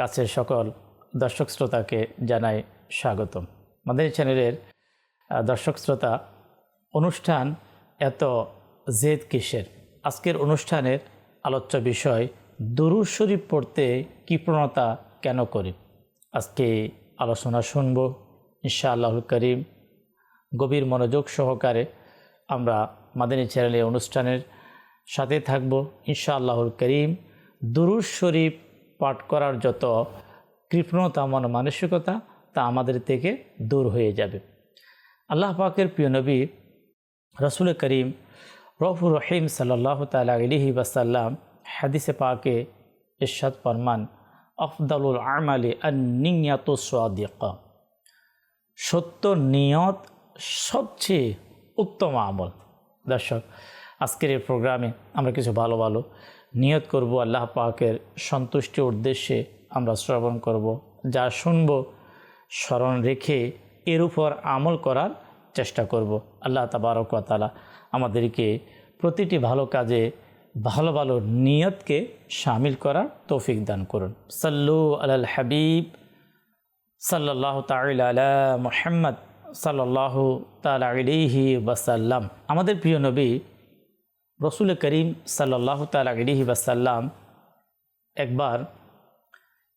কাছের সকল দর্শক শ্রোতাকে জানাই স্বাগতম। আমাদের চ্যানেলের দর্শক শ্রোতা, অনুষ্ঠান এত জেদ কিসের? আজকের অনুষ্ঠানের আলোচ্য বিষয় দুরুদ শরীফ পড়তে কি প্রণতা কেন করি? আজকে আলোচনা শুনব, ইনশাআল্লাহুল করিম। গভীর মনোযোগ সহকারে আমরা মাদানী চ্যানেলের অনুষ্ঠানের সাথে থাকব, ইনশাআল্লাহুল করিম। দুরুজ শরীফ পাঠ করার যত কৃপণতা, মন মানসিকতা, তা আমাদের থেকে দূর হয়ে যাবে। আল্লাহ পাকের প্রিয় নবী রসুল করিম রফুর রহিম সাল্লাহ তালা আলিহি বাসাল্লাম হাদিসে পাকে ইরশাদ ফরমান, আফদালুল আমালি আনিয়াত সাদিকা সত্য নিয়ত সবচেয়ে উত্তম আমল। দর্শক, আজকের এই প্রোগ্রামে আমরা কিছু ভালো ভালো নিয়ত করব আল্লাহ পাকের সন্তুষ্টির উদ্দেশ্যে আমরা শ্রবণ করব, যা শুনব, স্মরণ রেখে এর উপর আমল করার চেষ্টা করব। আল্লাহ তাবারক তালা আমাদেরকে প্রতিটি ভালো কাজে ভালো ভালো নিয়তকে সামিল করার তৌফিক দান করুন। সাল্লু আলাল হাবিব সাল্লাহ তাল আলা মোহাম্মদ সাল্লাহ তাল আলিহি ওয়াসাল্লাম। আমাদের প্রিয় নবী রসুল করিম সাল্লাহ তাল আলিহি ওয়াসাল্লাম একবার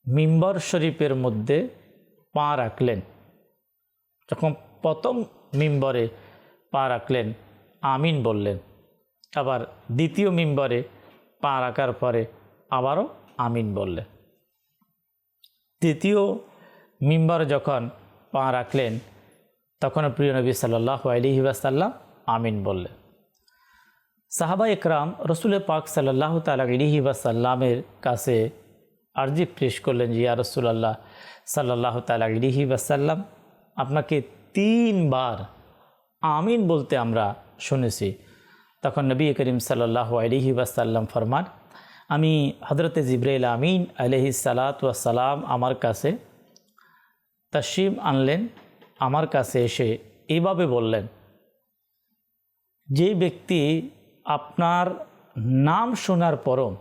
মিম্বর শরীফের মধ্যে পা রাখলেন। যখন প্রথম মিম্বরে পা রাখলেন, আমিন বললেন। আবার দ্বিতীয় মিম্বরে পা রাখার পরে আবারও আমিন বললেন। তৃতীয় মিম্বর যখন পা রাখলেন তখন প্রিয় নবী সাল্লাহ আলহি ওয়াসাল্লাম আমিন বললেন। সাহাবা একরাম রসুল পাক সাল্লাহ তালা আলহি ওয়াসাল্লামের কাছে আর্জি পেশ করলেন যে, ইয়া রসুলাল্লাহ সাল্লাহ তালা আলহি ওয়াসাল্লাম, আপনাকে তিনবার আমিন বলতে আমরা শুনেছি। তখন নবী করিম সাল্লাহ আলহি ওয়াসাল্লাম ফরমান, আমি হজরতে জিব্রাইল আমিন আলহি সালাত সালাম আমার কাছে তসিম আনলেন, আমার কাছে এসে এইভাবে বললেন, যে ব্যক্তি আপনার নাম শোনার পরও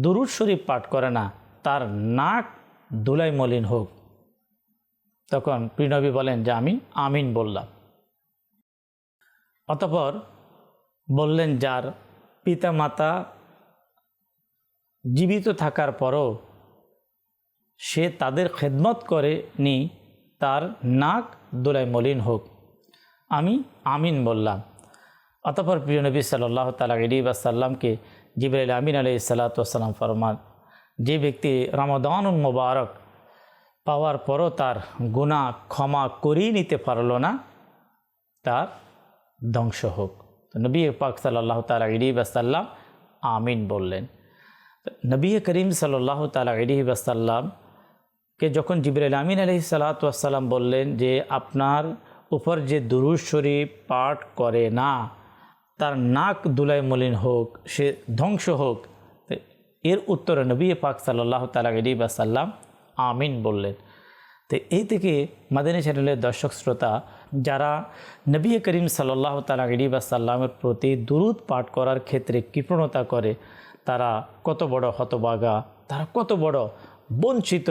দুরুদ শরীফ পাঠ করে না, তার নাক দুলাই মলিন হোক। তখন প্রিনবী বলেন যে, আমি আমিন বললাম। অতপর বললেন, যার পিতা মাতা জীবিত থাকার পরও সে তাদের খেদমত করে নি তার নাক দোলাই মলিন হোক। আমি আমিন বললাম। অতপর প্রিয় নবী সাল্লাহ তালা ইরি সাল্লামকে জিবরাইল আমিন আলি সাল্লাতাম ফরমান, যে ব্যক্তি রমাদান মোবারক পাওয়ার পরও তার গুণা ক্ষমা করিয়ে নিতে পারল না, তার ধ্বংস হোক। তো নবী পাক সাল্লাহ তালা ইরি সাল্লাম আমিন বললেন। নবী করিম সাল্লাহ তালা ইরি সাল্লাম কে যখন জিবরাইল আমিন আলহি সালাতাম বললেন যে, আপনার উপর যে দুরুজ শরীফ পাঠ করে না তার নাক দুলাই মলিন হোক, সে ধ্বংস হোক এর উত্তরে নবী পাক সাল্লাহ তালা সাল্লাম আমিন বললেন। তো এই থেকে মাদানী চ্যানেলের দর্শক শ্রোতা, যারা নবী করিম সাল্লাহ তালা সাল্লামের প্রতি দুরুদ পাঠ করার ক্ষেত্রে কৃপণতা করে, তারা কত বড় হতবাগা, তারা কত বড় বঞ্চিত,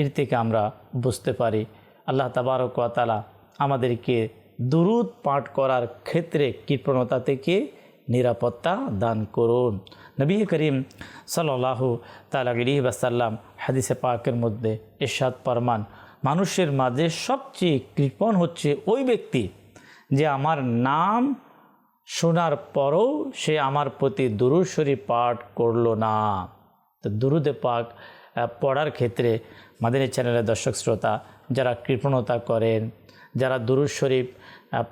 এর থেকে আমরা বুঝতে পারি। আল্লাহ তাবারক তালা আমাদেরকে দুরুদ পাঠ করার ক্ষেত্রে কৃপণতা থেকে নিরাপত্তা দান করুন। নবী করিম সাল্লাহ তালাগিরি বাসাল্লাম হাদিসে পাকের মধ্যে এরশাদ পরমান মানুষের মাঝে সবচেয়ে কৃপণ হচ্ছে ওই ব্যক্তি যে আমার নাম শোনার পরও সে আমার প্রতি দুরুদ শরীফ পাঠ করল না। তো দুরুদে পাক পড়ার ক্ষেত্রে মাদিনী চ্যানেলের দর্শক শ্রোতা যারা কৃপণতা করেন যারা আহ,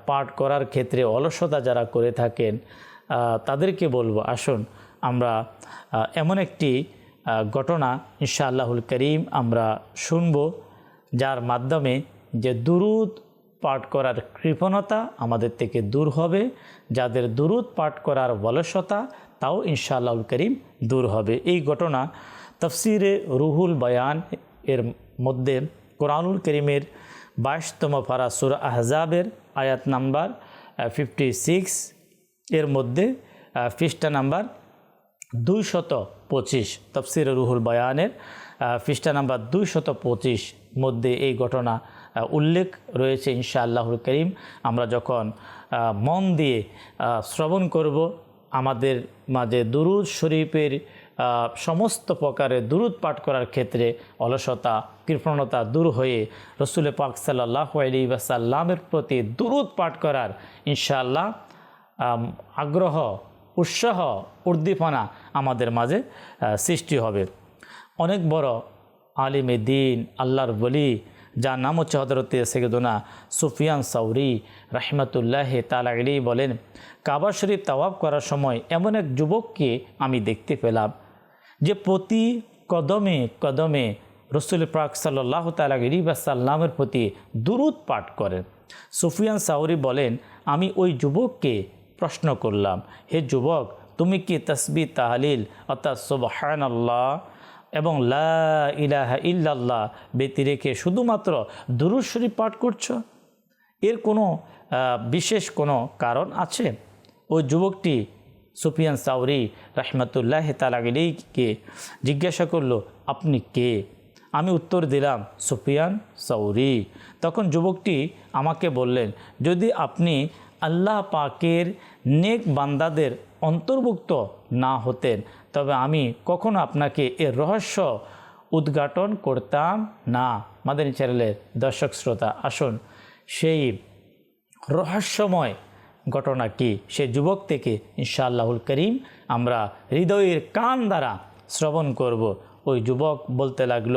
পাঠ করার ক্ষেত্রে অলসতা যারা করে থাকেন তাদেরকে বলব, আসুন আমরা এমন একটি ঘটনা ইনশাআল্লাহুল করিম আমরা শুনব, যার মাধ্যমে যে দুরুদ পাঠ করার কৃপণতা আমাদের থেকে দূর হবে, যাদের দুরুদ পাঠ করার বলসতা তাও ইনশাআল্লাহুল করিম দূর হবে। এই ঘটনা তফসিরে রুহুল বয়ান এর মধ্যে কোরআনুল করিমের বাইশতম ফারা সুরা আহজাবের আয়াত নাম্বার ফিফটি সিক্স এর মধ্যে পৃষ্ঠা নাম্বার দুইশত পঁচিশ, তফসির রুহুল বয়ানের পৃষ্ঠা নাম্বার দুইশত পঁচিশ মধ্যে এই ঘটনা উল্লেখ রয়েছে ইনশা আল্লাহুল করিম। আমরা যখন মন দিয়ে শ্রবণ করব, আমাদের মাঝে দুরুদ শরীফের সমস্ত প্রকারের দুরুদ পাঠ করার ক্ষেত্রে অলসতা, কৃপণতা দূর হয়ে রসুল পাক সাল্লাহ আলী ওয়াসাল্লামের প্রতি দুরুদ পাঠ করার ইনশাআল্লাহ আগ্রহ, উৎসাহ, উদ্দীপনা আমাদের মাঝে সৃষ্টি হবে। অনেক বড় আলিমে দিন, আল্লাহর বলি যার নাম হচ্ছে হজরতে সেগদোনা সুফিয়ান সাউরি রাহমাতুল্লাহ তালা বলেন, কাবা শরীফ তাওয়াব করার সময় এমন এক যুবককে আমি দেখতে পেলাম যে প্রতি কদমে কদমে রসুল পাক সাল্লাহ তালি সাল্লামের প্রতি দুরুদ পাঠ করেন। সুফিয়ান সাউরি বলেন, আমি ওই যুবককে প্রশ্ন করলাম, হে যুবক, তুমি কি তসবি তাহলিল অর্থাৎ সুবহান আল্লাহ এবং লা ইলাহা ইল্লাল্লাহ ব্যতি রেখে শুধুমাত্র দুরুদ শরীফ পাঠ করছ? এর কোনো বিশেষ কোনো কারণ আছে? ওই যুবকটি সুফিয়ান সাউরি রহমতুল্লাহ তালাগিকে জিজ্ঞাসা করল, আপনি কে? আমি উত্তর দিলাম, সুফিয়ান সাউরি। তখন যুবকটি আমাকে বললেন, যদি আপনি আল্লাহ পাকের নেক বান্দাদের অন্তর্ভুক্ত না হতেন তবে আমি কখনো আপনাকে এর রহস্য উদ্ঘাটন করতাম না। মাদানী চ্যানেলের দর্শক শ্রোতা, আসুন সেই রহস্যময় ঘটনা কি সে যুবক থেকে ইনশাআল্লাহুল করিম আমরা হৃদয়ের কান দ্বারা শ্রবণ করব। ওই যুবক বলতে লাগল,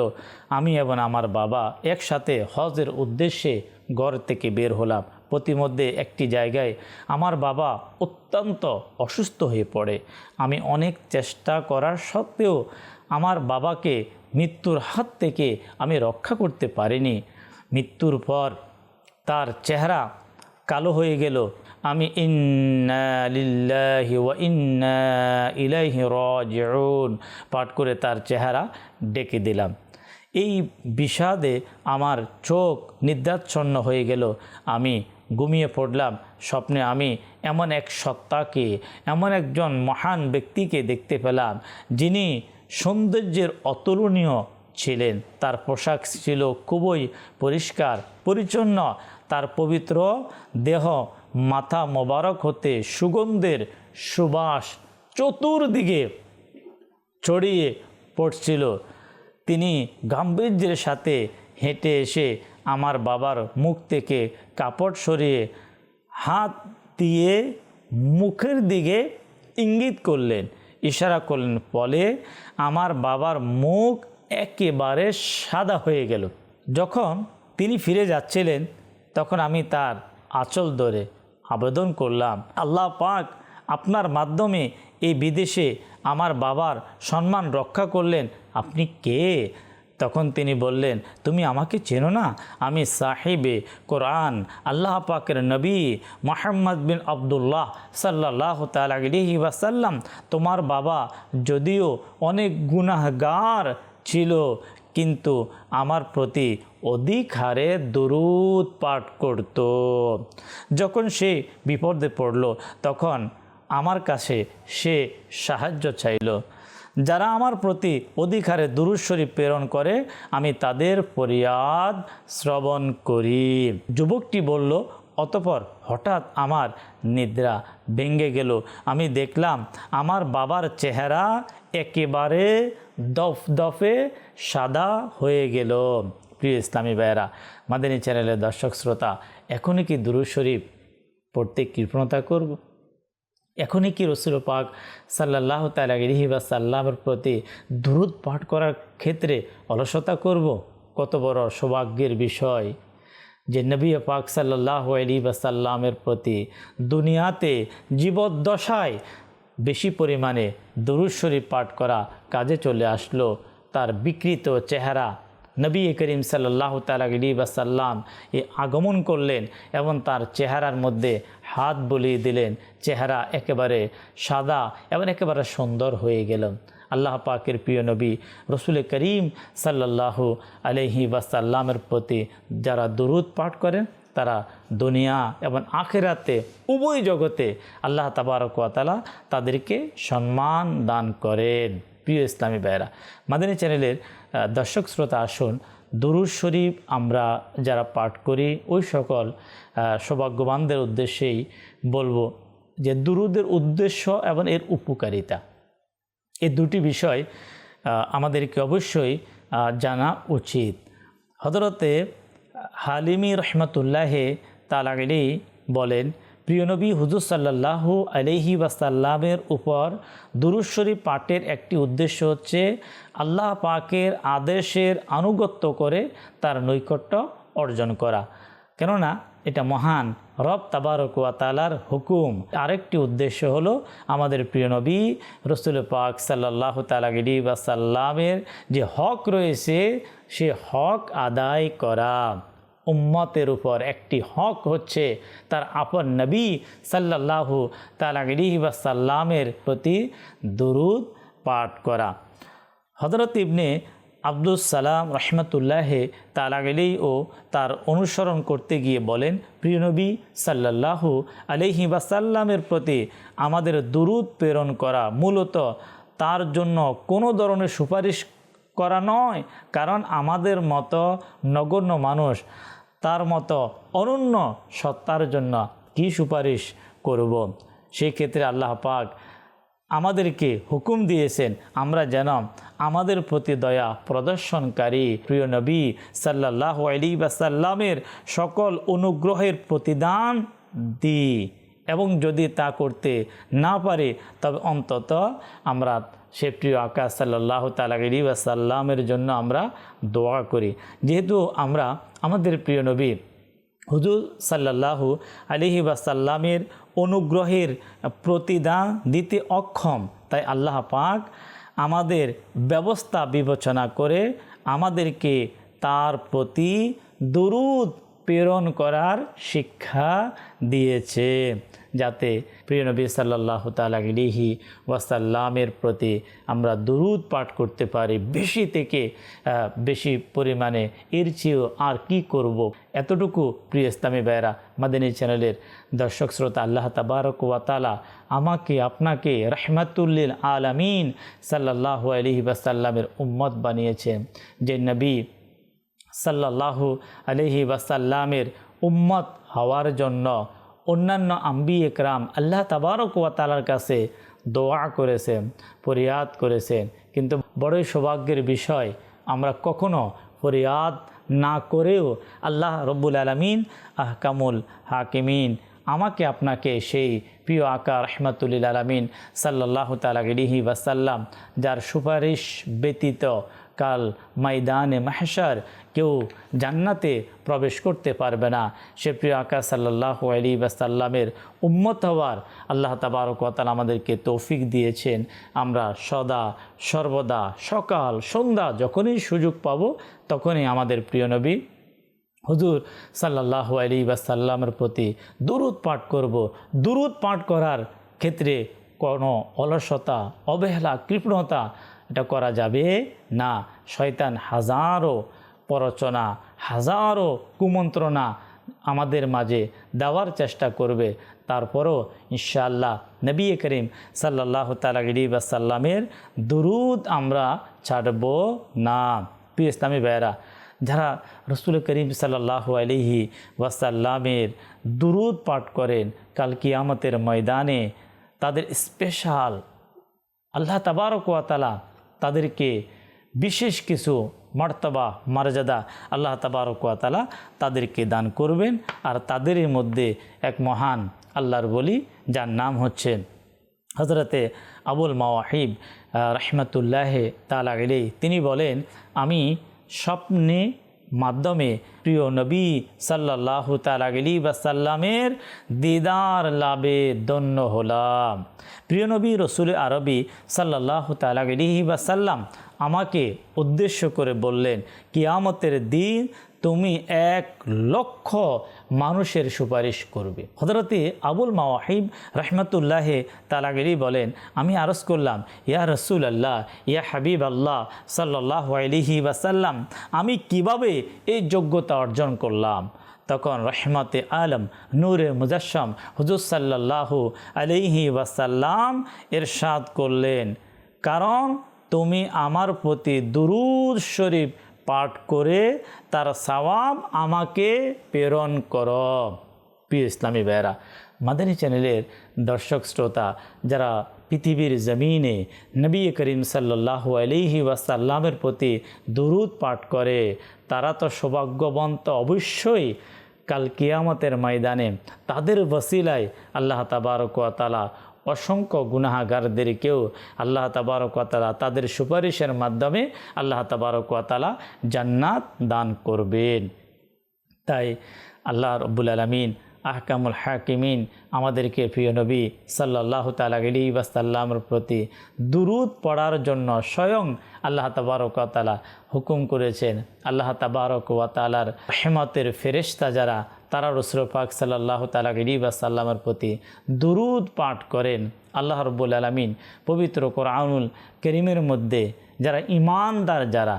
আমি এবং আমার বাবা একসাথে হজের উদ্দেশ্যে ঘর থেকে বের হলাম। প্রতিমধ্যে একটি জায়গায় আমার বাবা অত্যন্ত অসুস্থ হয়ে পড়ে। আমি অনেক চেষ্টা করার সত্ত্বেও আমার বাবাকে মৃত্যুর হাত থেকে আমি রক্ষা করতে পারিনি। মৃত্যুর পর তার চেহারা কালো হয়ে গেল। আমি ইন্না পাঠ করে তার চেহারা ডেকে দিলাম। এই বিষাদে আমার চোখ নিদ্রাচ্ছন্ন হয়ে গেল। আমি ঘুমিয়ে পড়লাম। স্বপ্নে আমি এমন এক সত্তাকে, এমন একজন মহান ব্যক্তিকে দেখতে পেলাম, যিনি সৌন্দর্যের অতুলনীয় ছিলেন। তার পোশাক ছিল খুবই পরিষ্কার, পরিচ্ছন্ন। তার পবিত্র দেহ মাথা মোবারক হতে সুগন্ধের সুবাস চতুর্দিকে ছড়িয়ে পড়ছিল। তিনি গাম্ভীর্যের সাথে হেঁটে এসে আমার বাবার মুখ থেকে কাপড় সরিয়ে হাত দিয়ে মুখের দিকে ইঙ্গিত করলেন, ইশারা করলেন ফলে আমার বাবার মুখ একেবারে সাদা হয়ে গেল। যখন তিনি ফিরে যাচ্ছিলেন, তখন আমি তার আঁচল ধরে আবেদন করলাম, আল্লাহ পাক আপনার মাধ্যমে এই বিদেশে আমার বাবার সম্মান রক্ষা করলেন। আপনি কে? তখন তিনি বললেন, তুমি আমাকে চেনো না? আমি সাহেবে কোরআন, আল্লাহ পাকের নবী মোহাম্মদ বিন আবদুল্লাহ সাল্লাহ তালি ওয়াসাল্লাম। তোমার বাবা যদিও অনেক গুনাহগার ছিল, কিন্তু আমার প্রতি অধিক হারে দরুদ পাঠ করত। যখন সে বিপদে পড়ল, তখন আমার কাছে সে সাহায্য চাইল। যারা আমার প্রতি অধিক হারে দুরুদ প্রেরণ করে, আমি তাদের ফরিয়াদ শ্রবণ করি। যুবকটি বলল, অতপর হঠাৎ আমার নিদ্রা ভেঙে গেল। আমি দেখলাম আমার বাবার চেহারা একেবারে দফ দফে সাদা হয়ে গেল। প্রিয় ইসলামী ভাইয়েরা, মাদানী চ্যানেলের দর্শক শ্রোতা, এখনই কি দুরুদ শরীফ পড়তে কৃপণতা করব? এখনই কি রসুল পাক সাল্লাহ তালাহি বা সাল্লামের প্রতি দুরুদ পাঠ করার ক্ষেত্রে অলসতা করব? কত বড় সৌভাগ্যের বিষয় যে নবী পাক সাল্লাহ আলী বা সাল্লামের প্রতি দুনিয়াতে জীবদ্দশায় বেশি পরিমাণে দরুদ শরীফ পাঠ করা কাজে চলে আসলো। তার বিকৃত চেহারা নবী করিম সাল্লাহ তালি বাসাল্লাম এ আগমন করলেন এবং তার চেহারার মধ্যে হাত বলিয়ে দিলেন। চেহারা একেবারে সাদা এবং একেবারে সুন্দর হয়ে গেল। আল্লাহ পাকের প্রিয় নবী রসুল করিম সাল্লাল্লাহু আলহি ওয়াসাল্লামের প্রতি যারা দুরুদ পাঠ করেন, তারা দুনিয়া এবং আখেরাতে, উভয় জগতে আল্লাহ তাবারকালা তাদেরকে সম্মান দান করেন। প্রিয় ইসলামী ভাইয়েরা, মাদানী চ্যানেলের দর্শক শ্রোতা আসুন, দুরুদ শরীফ আমরা যারা পাঠ করি, ওই সকল সৌভাগ্যবানদের উদ্দেশ্যেই বলব যে দুরুদের উদ্দেশ্য এবং এর উপকারিতা। এই দুটি বিষয় আমাদেরকে অবশ্যই জানা উচিত। হজরতে হালিমি রহমতুল্লাহে তালাগলি বলেন প্রিয়নবী হুজুর সাল্লাল্লাহু আলহি ওয়াসাল্লামের উপর দুরুশ্বরী পাঠের একটি উদ্দেশ্য হচ্ছে আল্লাহ পাকের আদেশের আনুগত্য করে তার নৈকট্য অর্জন করা। কেননা এটা মহান রব তাবারক তালার হুকুম। আরেকটি উদ্দেশ্য হলো আমাদের প্রিয় নবী রসুল পাক সাল্লাহ তালাগিরি বা সাল্লামের যে হক রয়েছে সে হক আদায় করা। উম্মতের উপর। একটি হক হচ্ছে তার আপন নবী সাল্লাল্লাহু তালাগিরি সাল্লামের প্রতি দুরুদ পাঠ করা। হজরত ইবনে আব্দুল সালাম রহমতুল্লাহে তালাগেলেই ও তার অনুসরণ করতে গিয়ে বলেন প্রিয়নবী সাল্লাল্লাহু আলহি বাসাল্লামের প্রতি আমাদের দুরুদ প্রেরণ করা মূলত তার জন্য কোনো ধরনের সুপারিশ করা নয়, কারণ আমাদের মতো নগণ্য মানুষ তার মতো অনন্য সত্তার জন্য কি সুপারিশ করব? সেই ক্ষেত্রে আল্লাহ পাক আমাদেরকে হুকুম দিয়েছেন, আমরা যেন আমাদের প্রতি দয়া প্রদর্শনকারী প্রিয় নবী সাল্লাহ আলী বাসাল্লামের সকল অনুগ্রহের প্রতিদান দিই এবং যদি তা করতে না পারে, তবে অন্তত আমরা সে প্রিয় আকাশ সাল্লাহ তালাগিরি ওয়াসাল্লামের জন্য আমরা দোয়া করি। যেহেতু আমরা আমাদের প্রিয় নবী হুজুর সাল্লাল্লাহু আলিহি ওয়াসাল্লামের অনুগ্রহের প্রতিদান দিতে অক্ষম, তাই আল্লাহ পাক আমাদের ব্যবস্থা বিবেচনা করে আমাদেরকে তার প্রতি দুরুদ প্রেরণ করার শিক্ষা দিয়েছে যাতে প্রিয় নবী সাল্লাহ তালিহি ওয়াসাল্লামের প্রতি আমরা দুরুদ পাঠ করতে পারি বেশি থেকে বেশি পরিমাণে এর চেয়েও আর কি করব। এতটুকু প্রিয় ইসলামী ভাইরা মাদিনী চ্যানেলের দর্শক শ্রোতা, আল্লাহ তাবারক ওয়াতালা আমাকে, আপনাকে রহমাতুল্লিল আলামিন সাল্লাহ আলহি ওয়াসাল্লামের উম্মত বানিয়েছেন যে নবী সাল্লাল্লাহু আলহি ওয়াসাল্লামের উম্মত হওয়ার জন্য অন্যান্য আম্বি একরাম আল্লাহ তাবারক কাছে দোয়া করেছেন, ফরিয়াদ করেছেন। কিন্তু বড়ই সৌভাগ্যের বিষয়, আমরা কখনো ফরিয়াদ না করেও আল্লাহ রব্বুল আলমিন আহকামুল হাকিমিন আমাকে আপনাকে সেই প্রিয় আকা রহমাতুল্লিল আলমিন সাল্লাহ তালাগিহি ওয়াসাল্লাম, যার সুপারিশ ব্যতীত কাল ময়দানে মাহেশার, কেউ জান্নাতে প্রবেশ করতে পারবে না। সে প্রিয় আকা সাল্লাহ আলী বাসাল্লামের উম্মত হওয়ার আল্লাহ তাবারকাল আমাদেরকে তৌফিক দিয়েছেন। আমরা সদা, সর্বদা, সকাল, সন্ধ্যা যখনই সুযোগ পাব তখনই আমাদের প্রিয় নবী হুজুর সাল্লাহ আলী বাসাল্লামের প্রতি দুরুদ পাঠ করব। দুরুদ পাঠ করার ক্ষেত্রে কোনো অলসতা, অবহেলা, কৃপণতা এটা করা যাবে? না। শয়তান হাজারো প্ররচনা, হাজারো কুমন্ত্রণা আমাদের মাঝে দেওয়ার চেষ্টা করবে। তারপরও ইনশাআল্লাহ নবী করিম সাল্লাহ তালাগিরি বাসাল্লামের দুরুদ আমরা ছাড়ব না। প্রিয় ইসলামী ভাইয়েরা, যারা রসুল করিম সাল্লাহ আলিহি ওয়াসাল্লামের দুরুদ পাঠ করেন কাল কিয়ামতের ময়দানে, তাদের স্পেশাল আল্লাহ তাবারক ওয়া তাআলা তাদেরকে বিশেষ কিছু মর্তবা, মর্যাদা আল্লাহ তাবারকালা তাদেরকে দান করবেন আর তাদের মধ্যে এক মহান আল্লাহর বলি, যার নাম হচ্ছে হজরতে আবুল মাওয়াহিব রহমতুল্লাহ তালা তিনি বলেন, আমি স্বপ্নে মাধ্যমে প্রিয় নবী সাল্লাহ তালাগলি বাসাল্লামের দিদার লাভে দন্য হলাম। প্রিয় নবী রসুল আরবি সাল্লাহ তালাগলি বাসাল্লাম আমাকে উদ্দেশ্য করে বললেন, কিয়ামতের দিন তুমি এক লক্ষ মানুষের সুপারিশ করবে। হজরতে আবুল মাওয়াহিব রহমতুল্লাহ তালাগিরি বলেন, আমি আরজ করলাম, ইয়া রসুল আল্লাহ ইয়া হাবিব আল্লাহ সাল্লাহ আলিহি ওয়াসাল্লাম, আমি কীভাবে এই যোগ্যতা অর্জন করলাম? তখন রহমতে আলম, নূরে মুজাসম হুজুর সাল্লাহু আলিহি ওয়াসাল্লাম এরশাদ করলেন, কারণ তুমি আমার প্রতি দুরুদ শরীফ পাঠ করে তার সওয়াব আমাকে প্রেরণ কর। প্রিয় ইসলামী বেরা মাদানী চ্যানেলের দর্শক, শ্রোতা, যারা পৃথিবীর জমিনে নবী করিম সাল্লাহ আলিহি ওয়াসাল্লামের প্রতি দুরুদ পাঠ করে, তারা তো সৌভাগ্যবন্ত অবশ্যই কাল কিয়ামতের ময়দানে তাদের বসিলায় আল্লাহ তাবারক তালা অসংখ্য গুনাহাগারদেরকেও আল্লাহ তাবারকাতালা তাদের সুপারিশের মাধ্যমে আল্লাহ তাবারকাতালা জান্নাত দান করবেন। তাই আল্লাহ রব্বুল আলমিন, আহকামুল হাকিমিন আমাদেরকে প্রিয় নবী সাল্লাহ তালি বাসাল্লামের প্রতি দুরুদ পড়ার জন্য স্বয়ং আল্লাহ তাবারকাতালা হুকুম করেছেন। আল্লাহ তাবারক ওয়াতালার হেমতের ফেরেশতা যারা তারা রসুল পাক সাল্লাহ তালা সাল্লামের প্রতি দুরুদ পাঠ করেন। আল্লাহ রব্বুল আলমিন পবিত্র কোরআনুল করিমের মধ্যে যারা ইমানদার যারা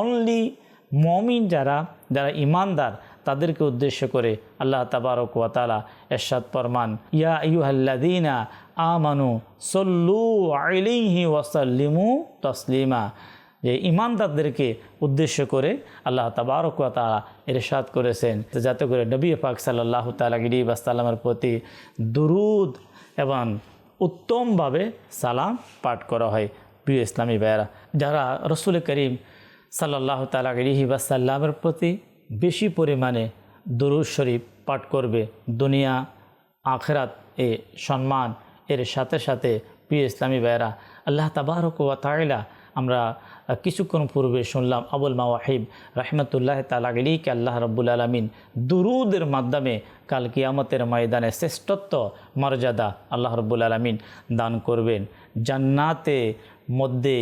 অনলি মমিন যারা যারা ইমানদার তাদেরকে উদ্দেশ্য করে আল্লাহ তাবারক ওয়াতালা এরশাদ ফরমান, ইয়া ইউহাল্লাদিনা আমানু সল্লু আলিহি ওয়াসাল্লিমু তসলিমা। যে ইমানদারদেরকে উদ্দেশ্য করে আল্লাহ তাবারক তালা এরশাদ করেছেন। যাতে করে নবী পাক সাল্লাহ তালা গিরি বাসাল্লামের প্রতি দুরুদ এবং উত্তমভাবে সালাম পাঠ করা হয়। প্রিয় ইসলামী ভাইয়েরা, যারা রসুল করিম সাল্লাহ তালা গিরিহি বাসাল্লামের প্রতি বেশি পরিমাণে দুরুদ শরীফ পাঠ করবে, দুনিয়া, আখরাত এ সম্মান এর সাথে সাথে প্রিয় ইসলামী ভাইয়েরা, আল্লাহ তাবারক ওয়া তাইলা আমরা কিছুক্ষণ পূর্বে শুনলাম আবুল মাওয়াহিব রহমতুল্লাহ তালাগলিকে আল্লাহ রব্বুল আলমিন দুরুদের মাধ্যমে কাল কিয়ামতের ময়দানে শ্রেষ্ঠত্ব মর্যাদা আল্লাহ রব্বুল আলমিন দান করবেন। জান্নাতে মধ্যে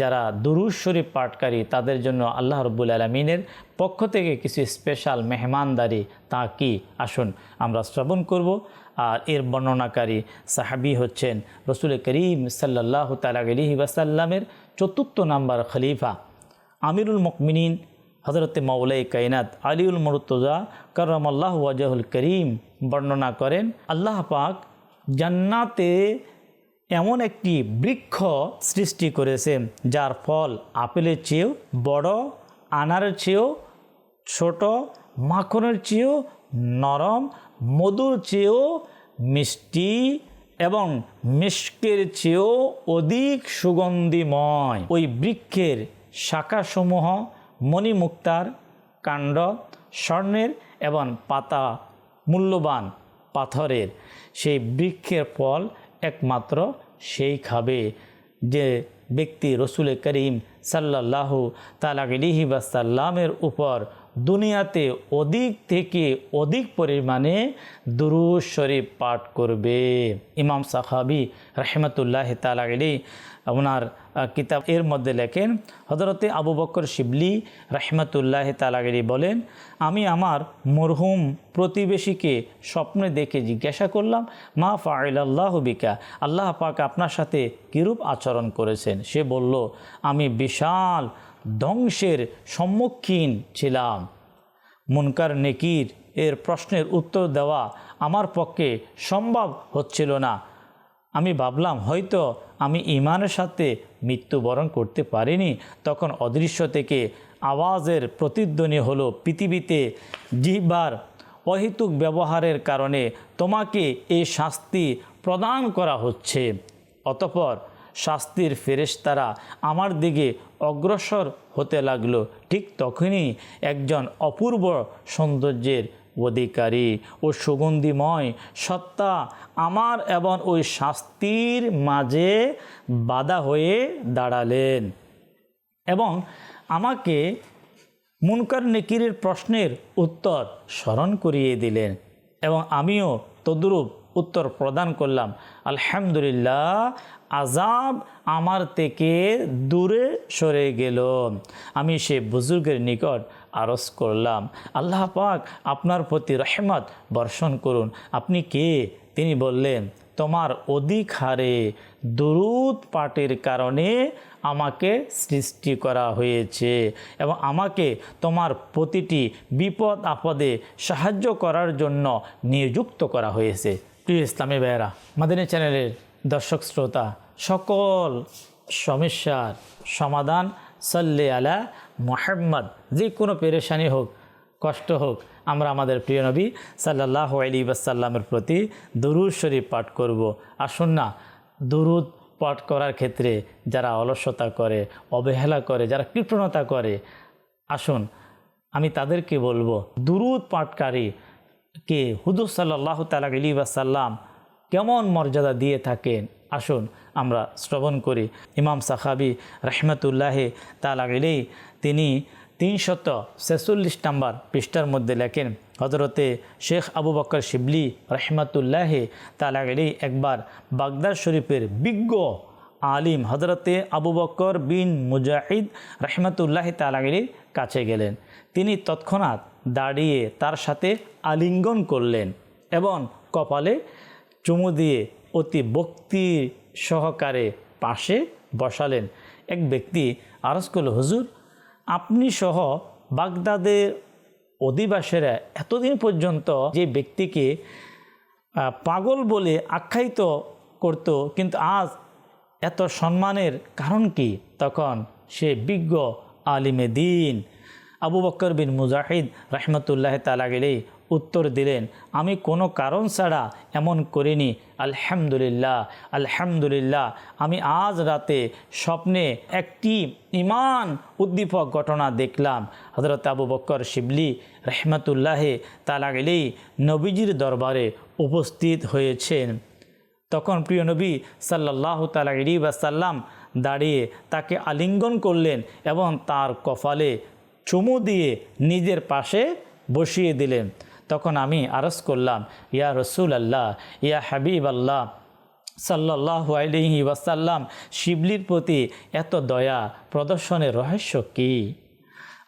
যারা দুরুজ শরীফ পাঠকারী, তাদের জন্য আল্লাহ রব্বুল আলমিনের পক্ষ থেকে কিছু স্পেশাল মেহমানদারি তা কি আসুন, আমরা শ্রবণ করব। আর এর বর্ণনাকারী সাহাবি হচ্ছেন রসুল করিম সাল্লাহ তালাগলিহি ওয়াসাল্লামের চতুর্থ নাম্বার খলিফা আমিরুল মকমিনিন হজরত মাউলাই কাইনাত আলিউল মরতজা করম আল্লাহ ওয়াজাহুল করিম বর্ণনা করেন, আল্লাহ পাক জান্নাতে এমন একটি বৃক্ষ সৃষ্টি করেছেন যার ফল আপেলের চেয়েও বড়, আনারের চেয়েও ছোট, মাখনের চেয়েও নরম, মধুর চেয়েও মিষ্টি এবং মিষ্কের চেয়েও অধিক সুগন্ধিময়। ওই বৃক্ষের শাখাসমূহ মণিমুক্তার কাণ্ড, স্বর্ণের এবং পাতা মূল্যবান পাথরের। সেই বৃক্ষের ফল একমাত্র সেই খাবে যে ব্যক্তি রসুল করিম সাল্লাহ তালাগলিহি বাসাল্লামের উপর দুনিয়াতে অধিক থেকে অধিক পরিমাণে দুরুজ শরীফ পাঠ করবে। ইমাম সাহাবি রহমতুল্লাহ তালাগলি ওনার কিতাব এর মধ্যে লেখেন হজরতে আবু বকর শিবলি রহমতুল্লাহ তালাগিরি বলেন, আমি আমার মরহুম প্রতিবেশীকে স্বপ্নে দেখে জিজ্ঞাসা করলাম, মা ফাইল্লাহ বিকা? আল্লাহ পাক আপনার সাথে কিরূপ আচরণ করেছেন? সে বলল, আমি বিশাল ধ্বংসের সম্মুখীন ছিলাম। মুনকার নেকির এর প্রশ্নের উত্তর দেওয়া আমার পক্ষে সম্ভব হচ্ছিল না। আমি ভাবলাম, হয়তো আমি ইমানের সাথে মৃত্যুবরণ করতে পারিনি। তখন অদৃশ্য থেকে আওয়াজের প্রতিধ্বনি হলো, পৃথিবীতে জিহ্বার অহেতুক ব্যবহারের কারণে তোমাকে এই শাস্তি প্রদান করা হচ্ছে। অতপর শাস্তির ফেরেশতারা আমার দিকে অগ্রসর হতে লাগল। ঠিক তখনই একজন অপূর্ব সৌন্দর্যের অধিকারী ও সুগন্ধিময় সত্তা আমার এবং ওই শাস্তির মাঝে বাধা হয়ে দাঁড়ালেন এবং আমাকে মুনকার নেকিরের প্রশ্নের উত্তর স্মরণ করিয়ে দিলেন এবং আমিও তদ্রূপ উত্তর প্রদান করলাম। আলহামদুলিল্লাহ আজাব আমার থেকে দূরে সরে গেল। আমি সে বুজুর্গের নিকট আরজ করলাম। আল্লাহ পাক আপনার প্রতি রহমত বর্ষণ করুন। আপনি কে? তিনি বললেন, তোমার অধিক হারে দুরুদ পাটের কারণে আমাকে সৃষ্টি করা হয়েছে এবং আমাকে তোমার প্রতিটি বিপদ আপদে সাহায্য করার জন্য নিযুক্ত করা হয়েছে। প্রিয় ইসলামী ভাইয়েরা, মাদিনী চ্যানেলের দর্শক শ্রোতা, সকল সমস্যার সমাধান সাল্লে আলা মোহাম্মদ, যে কোনো পেরেশানি হোক, কষ্ট হোক, আমরা আমাদের প্রিয় নবী সাল্লাহ আলী বাসাল্লামের প্রতি দরুদ শরীফ পাঠ করব। আসুন না, দরুদ পাঠ করার ক্ষেত্রে যারা অলসতা করে, অবহেলা করে, যারা কৃপণতা করে, আসুন, আমি তাদেরকে বলব, দুরুদ পাঠকারী কে? হুদুর সাল্লাহ তালা আলী বাসাল্লাম কেমন মর্যাদা দিয়ে থাকেন? আসুন আমরা শ্রবণ করি। ইমাম সাখাবি রহমতুল্লাহ তালা গেলেই তিনি তিনশত ছেচল্লিশ নাম্বার পৃষ্ঠার মধ্যে লেখেন হজরতে শেখ আবু বকর শিবলি রহমতুল্লাহে তালা গেলেই একবার বাগদাদ শরীফের বিজ্ঞ আলিম হজরতে আবু বকর বিন মুজাহিদ রহমতুল্লাহ তালাগিরির কাছে গেলেন। তিনি তৎক্ষণাৎ দাঁড়িয়ে তার সাথে আলিঙ্গন করলেন এবং কপালে চুমু দিয়ে অতি ভক্তি সহকারে পাশে বসালেন। এক ব্যক্তি আরজ করল, হুজুর, আপনি সহ বাগদাদের অধিবাসীরা এতদিন পর্যন্ত যে ব্যক্তিকে পাগল বলে আখ্যায়িত করত, কিন্তু আজ এত সম্মানের কারণ কি? তখন সে বিজ্ঞ আলিমে দিন আবু বক্কর বিন মুজাহিদ রহমতুল্লাহ তালা গেলেই উত্তর দিলেন, আমি কোনো কারণ ছাড়া এমন করিনি। আলহামদুলিল্লাহ আলহামদুলিল্লাহ। আমি আজ রাতে স্বপ্নে একটি ইমান উদ্দীপক ঘটনা দেখলাম। হজরত আবু বক্কর শিবলি রহমতুল্লাহে তালা গেলেই নবীজির দরবারে উপস্থিত হয়েছেন। তখন প্রিয় নবী সাল্লাহ তালি সাল্লাম দাঁড়িয়ে তাকে আলিঙ্গন করলেন এবং তার কপালে চুমু দিয়ে নিজের পাশে বসিয়ে দিলেন। তখন আমি আরজ করলাম, ইয়া রসুল আল্লাহ ইয়া হাবিব আল্লাহ সাল্লাহ আলহি ওয়াসাল্লাম, শিবলির প্রতি এত দয়া, প্রদর্শনের রহস্য কী?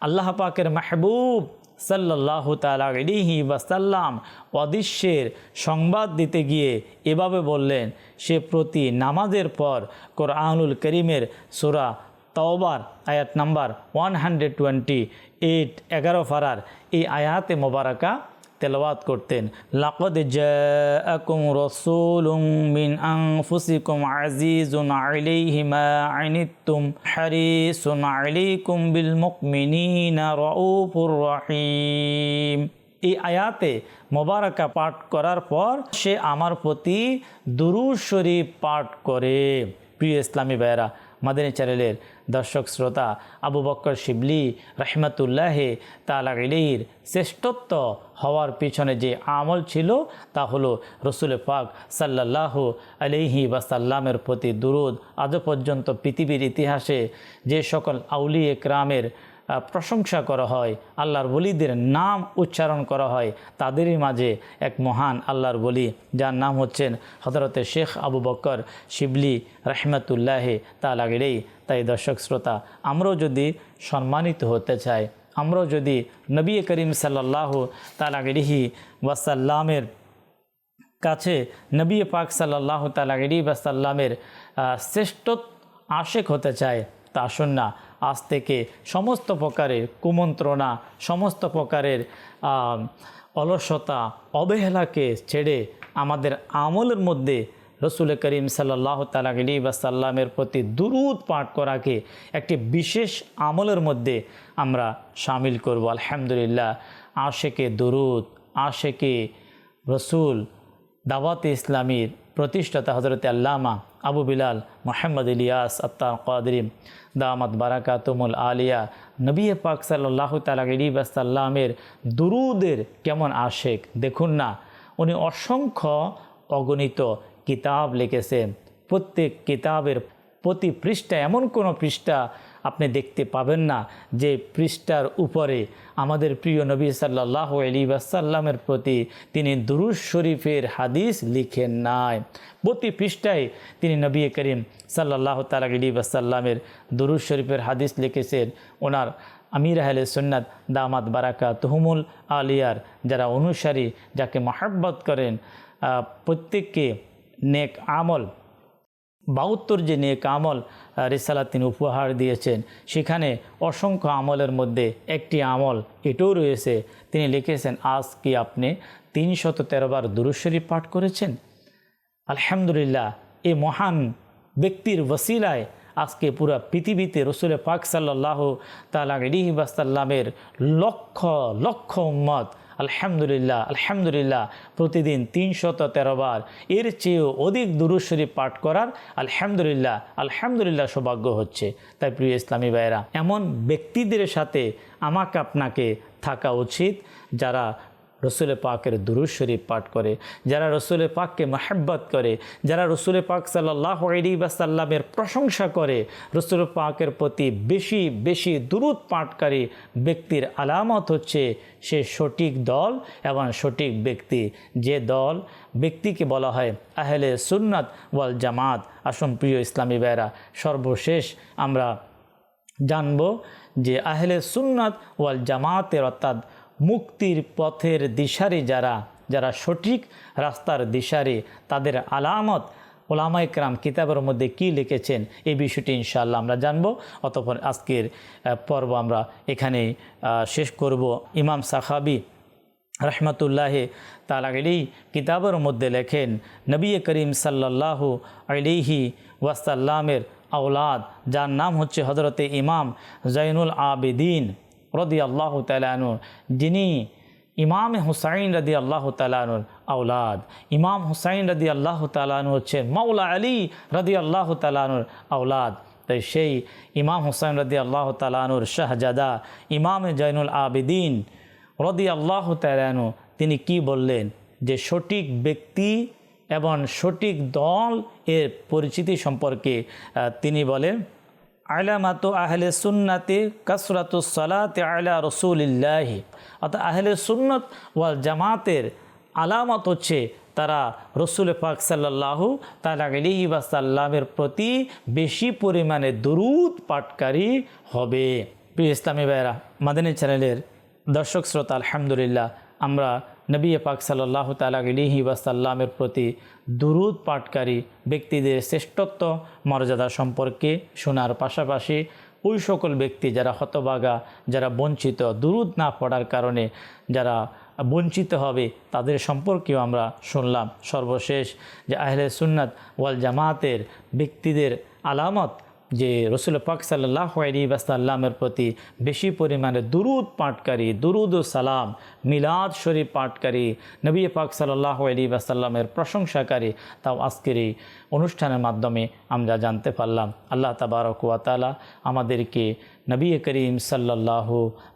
আল্লাহ পাকের মাহবুব সাল্লাহ তালিহি ওয়াসাল্লাম অদৃশ্যের সংবাদ দিতে গিয়ে এভাবে বললেন, সে প্রতি নামাজের পর কোরআনুল করিমের সুরা তওবার, আয়াত number one hundred twenty eight এগারো ফারার, এই আয়াতে মোবারকা তেলাওয়াত করতেন। লাকদ জাআকুম রাসূলুম মিন আনফুসিকুম আজিজুন আলাইহি মা আনিতুম, হারিসুন আলাইকুম বিল মুমিনিনা রাউফুর রহিম। এই আয়াতে মোবারকা পাঠ করার পর সে আমার প্রতি দুরুদ শরীফ পাঠ করে। প্রিয় ইসলামী ভাইয়েরা মাদানী চ্যানেলের দর্শক শ্রোতা আবু বক্কর শিবলি রহমতুল্লাহে তালাগিলির শ্রেষ্ঠত্ব হওয়ার পিছনে যে আমল ছিল তা হলো রসুল পাক সাল্লাহ আলিহি বা সাল্লামের প্রতি দুরুদ। আজও পর্যন্ত পৃথিবীর ইতিহাসে যে সকল আউলি একরামের প্রশংসা করা হয়, আল্লাহর বলিদের নাম উচ্চারণ করা হয়। তাদেরই মাঝে এক মহান আল্লাহর বলি, যার নাম হচ্ছেন হজরতে শেখ আবু বক্কর শিবলি রহমতুল্লাহে তা লাগলেই তাই দর্শক শ্রোতা, আমরাও যদি সম্মানিত হতে চাই, আমরাও যদি নবী করিম সাল্লাহ তালাগরিহি ওয়াসাল্লামের কাছে, নবী পাক সাল্লাহ তালাগরি ওয়াসাল্লামের শ্রেষ্ঠ আশেক হতে চায় তা আসুন না। আজ থেকে সমস্ত প্রকারের কুমন্ত্রণা, সমস্ত প্রকারের অলসতা, অবহেলাকে ছেড়ে আমাদের আমলের মধ্যে রসুল করিম সাল্লাহ তালাগলি বাসাল্লামের প্রতি দুরুদ পাঠ করাকে একটি বিশেষ আমলের মধ্যে আমরা সামিল করব। আলহামদুলিল্লাহ, আশেকে দুরুদ, আশেকে রসুল, দাওয়াতে ইসলামীর প্রতিষ্ঠাতা হজরত আল্লামা আবু বিলাল, মোহাম্মদ ইলিয়াস আত্মা কাদরিম দামাত বারাকাতুমুল আলিয়া, নবী পাক সাল্লাহ তালা ইবাসাল্লামের দুরুদের কেমন আশেক? দেখুন না, উনি অসংখ্য অগণিত কিতাব লিখেছেন। প্রত্যেক কিতাবের প্রতি পৃষ্ঠা, এমন কোনো পৃষ্ঠা আপনি দেখতে পাবেন না যে পৃষ্ঠার উপরে আমাদের প্রিয় নবী সাল্লাহ আলী ওয়াসাল্লামের প্রতি তিনি দুরুজ শরীফের হাদিস লিখেন নাই। প্রতি পৃষ্ঠায় তিনি নবী করিম সাল্লাহ তালা আলী ওয়াসাল্লামের দুরুজ শরীফের হাদিস লিখেছেন। ওনার আমির আহলে সন্ন্যাত দামাত বারাকা তহমুল আলিয়ার যারা অনুসারী, যাকে মহাব্বত করেন প্রত্যেককে নেক আমল বাহাত্তর যে নেক আমল রিসালাত তিনি উপহার দিয়েছেন, সেখানে অসংখ্য আমলের মধ্যে একটি আমল এটাও রয়েছে। তিনি লিখেছেন, আজ কি আপনি তিনশত তেরোবার দুরুশ্বরী পাঠ করেছেন? আলহামদুলিল্লাহ এই মহান ব্যক্তির ওসিলায় আজকে পুরা পৃথিবীতে রসুল পাক সাল্লাহ তালা আলিহি বাসাল্লামের লক্ষ লক্ষ উম্মত আলহামদুলিল্লাহ আলহামদুলিল্লাহ, প্রতিদিন তিনশত তেরো বার। এর চেয়েও অধিক দুরুশ্বরী পাঠ করার আলহামদুলিল্লাহ আলহামদুলিল্লাহ সৌভাগ্য হচ্ছে। তাই প্রিয় ইসলামী ভাইয়েরা, এমন ব্যক্তিদের সাথে আমাকে আপনাকে থাকা উচিত যারা রসুল পাকের দুরুজ শরীফ পাঠ করে, যারা রসুল পাককে মাহাব্বত করে, যারা রসুল পাক সাল্লাহ আলী বাসাল্লামের প্রশংসা করে, রসুল পাকের প্রতি বেশি বেশি দুরুদ পাঠকারী ব্যক্তির আলামত হচ্ছে সে সঠিক দল এবং সঠিক ব্যক্তি। যে দল ব্যক্তিকে বলা হয় আহলে সুন্নাত ওয়াল জামাত। আসম প্রিয় ইসলামী ভাইরা সর্বশেষ আমরা জানব যে আহলে সুন্নাত ওয়াল জামাতের অর্থাৎ মুক্তির পথের দিশারি যারা যারা সঠিক রাস্তার দিশারি, তাদের আলামত ওলামা ইকরাম কিতাবের মধ্যে কি লিখেছেন এই বিষয়টি ইনশাআল্লাহ আমরা জানব। অতপর আজকের পর্ব আমরা এখানে শেষ করব। ইমাম সাখাবি রহমতুল্লাহ তালাগলি কিতাবের মধ্যে লেখেন, নবী করিম সাল্লাহ আলিহি ওয়াসাল্লামের আওলাদ, যার নাম হচ্ছে হজরতে ইমাম জৈনুল আবেদিন। রদি আল্লাহ তালানু যিনি ইমাম হুসাইন রদি আল্লাহ তালানুর আউলাদ ইমাম হুসাইন রদি আল্লাহ তালানু হচ্ছে মাওলা আলী রদি আল্লাহ তালানুর আওলাদ। তাই সেই ইমাম হুসাইন রদি আল্লাহ তালানুর শাহজাদা, ইমাম জৈনুল আবেদিন রদি আল্লাহ তালানু তিনি কি বললেন? যে সঠিক ব্যক্তি এবং সঠিক দল এর পরিচিতি সম্পর্কে তিনি বলেন আলামাত আহলে সুন্নাতে কাসরাত সালাতে আলা রসুলিল্লাহি। অর্থাৎ আহলে সুন্নত ওয়াল জামাতের আলামত হচ্ছে তারা রসুল পাক সাল্লাহু আলিহি সাল্লামের প্রতি বেশি পরিমাণে দুরুদ পাটকারী হবে। প্রিয় ইসলামী ভাইরা মাদানী চ্যানেলের দর্শক শ্রোতা, আলহামদুলিল্লাহ, আমরা নবী পাক সাল্লাহ তালা আলিহি ওয়াসাল্লামের প্রতি দুরুদ পাঠকারী ব্যক্তিদের শ্রেষ্ঠত্ব, মর্যাদা সম্পর্কে শোনার পাশাপাশি ওই সকল ব্যক্তি যারা হতবাগা, যারা বঞ্চিত, দুরুদ না পড়ার কারণে যারা বঞ্চিত হবে, তাদের সম্পর্কেও আমরা শুনলাম। সর্বশেষ যে আহলে সুন্নাত ওয়াল জামাতের ব্যক্তিদের আলামত যে রসুল পাক সাল্লাহ আলী প্রতি বেশি পরিমাণে দুরুদ পাঠকারী, দুরুদ ও সালাম, মিলাদ শরীফ পাঠকারী, নবী পাক সাল্লাহ আলী প্রশংসাকারী তাও আজকের এই অনুষ্ঠানের মাধ্যমে আমরা জানতে পারলাম। আল্লাহ তাবারক ওয়াতালা আমাদেরকে নবী করিম সাল্লাহ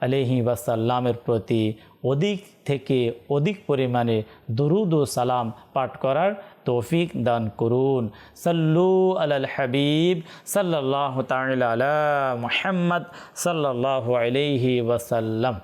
আলহি বাসাল্লামের প্রতি অধিক থেকে অধিক পরিমাণে দুরুদ ও সালাম পাঠ করার তৌফিক দান করুন। সাল্লু আলাল হাবিব সাল্লাহ তাআলা মোহাম্মদ সাল্লাহ আলাইহি ওয়াসাল্লাম।